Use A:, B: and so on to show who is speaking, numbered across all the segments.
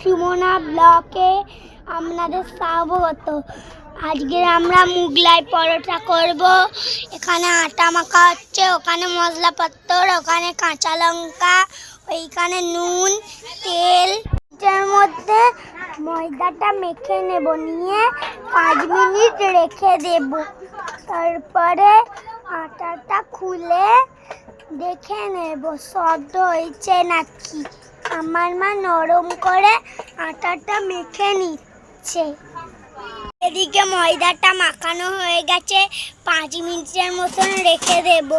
A: সুমনা ব্লকে আপনাদের স্বাগত। আজকে আমরা মুগলাই পরোটা করব। এখানে আটা মাখা হচ্ছে, ওখানে মশলাপত্র ওখানে কাঁচা লঙ্কা, ওইখানে নুন, তেল। এটার মধ্যে ময়দাটা মেখে নেব, নিয়ে পাঁচ মিনিট রেখে দেব। তারপরে আটাটা খুলে দেখে নেব শব্দ হয়েছে নাকি? আমার মা নরম করে আটাটা মেখে নিচ্ছে। এদিকে ময়দাটা মাখানো হয়ে গেছে। পাঁচ মিনিটের মতন রেখে দেব।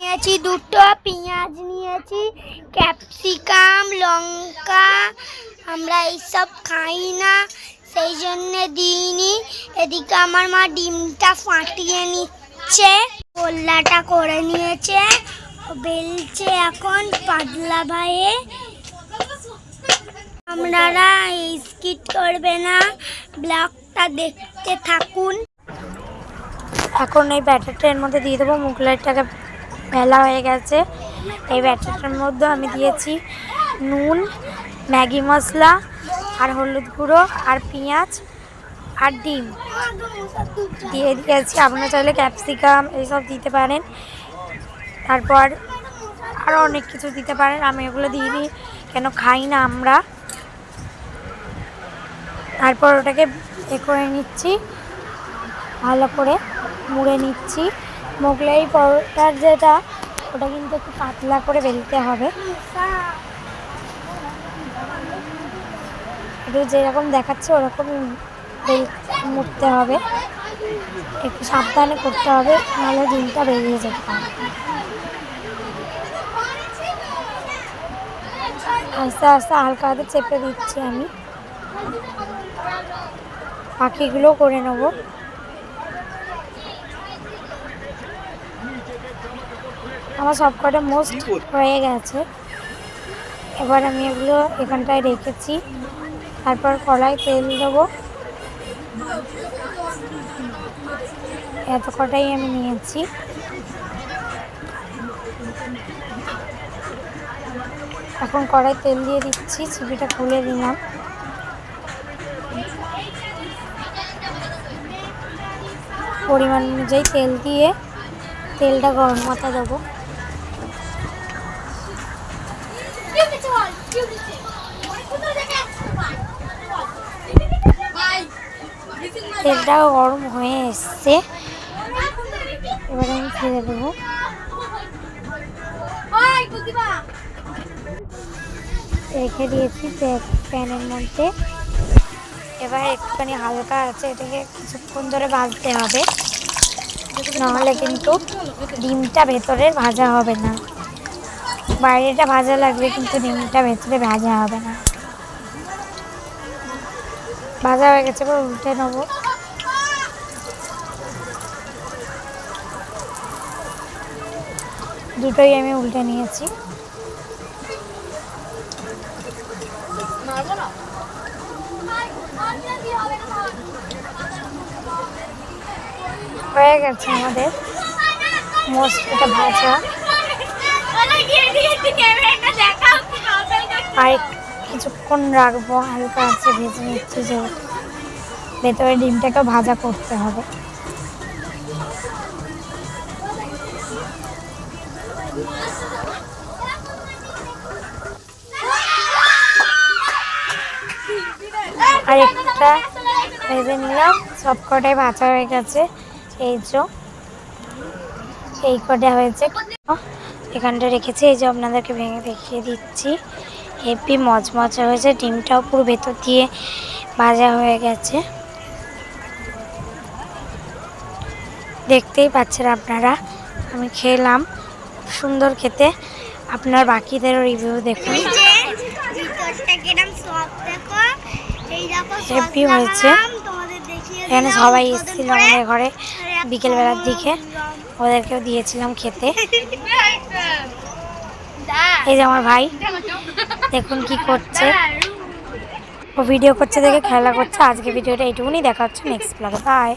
A: নিয়েছি দুটো পেঁয়াজ নিয়েছি, ক্যাপসিকাম, লঙ্কা। আমরা এইসব খাই না, সেই জন্যে দিইনি। এদিকে আমার মা ডিমটা ফাটিয়ে নিচ্ছে। গোল্লাটা করে নিয়েছে। বেলছে এখন পাতলা ভাইয়ে আপনারা স্কিট করবে না, ব্লগটা দেখতে থাকুন।
B: এখন এই ব্যাটারটার মধ্যে দিয়ে দেবো। মুগলাইটাকে মেলা হয়ে গেছে। এই ব্যাটারটার মধ্যে আমি দিয়েছি নুন, ম্যাগি মশলা, আর হলুদ গুঁড়ো, আর পেঁয়াজ, আর ডিম। দিয়ে দিয়েছি। আপনারা চাইলে ক্যাপসিকাম এইসব দিতে পারেন। তারপর আরও অনেক কিছু দিতে পারেন। আমি এগুলো দিইনি। কেন খাই না আমরা? তারপর ওটাকে এ করে নিচ্ছি, ভালো করে মুড়ে নিচ্ছি। মোগলাই পরোটার যেটা, ওটা কিন্তু একটু পাতলা করে বেলতে হবে। একটু যেরকম দেখাচ্ছে, ওরকম বেল মুড়তে হবে। একটু সাবধানে করতে হবে, নাহলে ডিমটা বেরিয়ে যেতে পারে। আস্তে আস্তে হালকা হাতে চেপে দিচ্ছি আমি। পাখিগুলো করে নেব। আমার সব কটা মোস্ট হয়ে গেছে। এবার আমি এগুলো এখানটায় রেখেছি। তারপর কড়াই তেল দেবো। এত কটাই আমি নিয়েছি। এখন কড়াই তেল দিয়ে দিচ্ছি, ছিপিটা খুলে দিলাম পরিমাণ অনুযায়ী তেল দিয়ে তেলটা গরম মতো দেবো। তেলটা গরম হয়ে এসছে। এবার আমি ছেড়ে দেবো রেখে দিয়েছি প্যা- প্যানের মধ্যে। এবার একটুখানি হালকা আছে, এটাকে কিছুক্ষণ ধরে ভাজতে হবে। নাহলে কিন্তু ডিমটা ভেতরের ভাজা হবে না। বাইরেটা ভাজা লাগবে কিন্তু ডিমটা ভেতরে ভাজা হবে না। ভাজা হয়ে গেছে এবার উল্টে নেব। দুটোই আমি উল্টে নিয়েছি। হয়ে গেছে আমাদের। মোস্ট এটা ভাজা। আর কিছুক্ষণ রাখব, হালকা আছে, ভেজে নিচ্ছি যে ভেতরে ডিমটাকে ভাজা করতে হবে। আর একটা ভেজে নিলাম সব কটাই ভাজা হয়ে গেছে। এই যে এই কটা হয়েছে। এখানটা রেখেছি এই যে আপনাদেরকে ভেঙে দেখিয়ে দিচ্ছি। হেপি মচমচা হয়েছে ডিমটাও পুরো ভেতর দিয়ে ভাজা হয়ে গেছে। দেখতেই পাচ্ছেন আপনারা আমি খেলাম সুন্দর খেতে। আপনার বাকিদেরও রিভিউ দেখুন।
A: sauce
B: হয়েছে। এখানে সবাই এসেছিল। আমাদের ঘরে। বিকেলবেলার দিকে ওদেরকেও দিয়েছিলাম খেতে। এই যে আমার ভাই, দেখুন কি করছে। ও ভিডিও করছে দেখে, খেলা করছে। আজকে ভিডিওটা এইটুকুনি। দেখা হচ্ছে নেক্সট ব্লগে বাই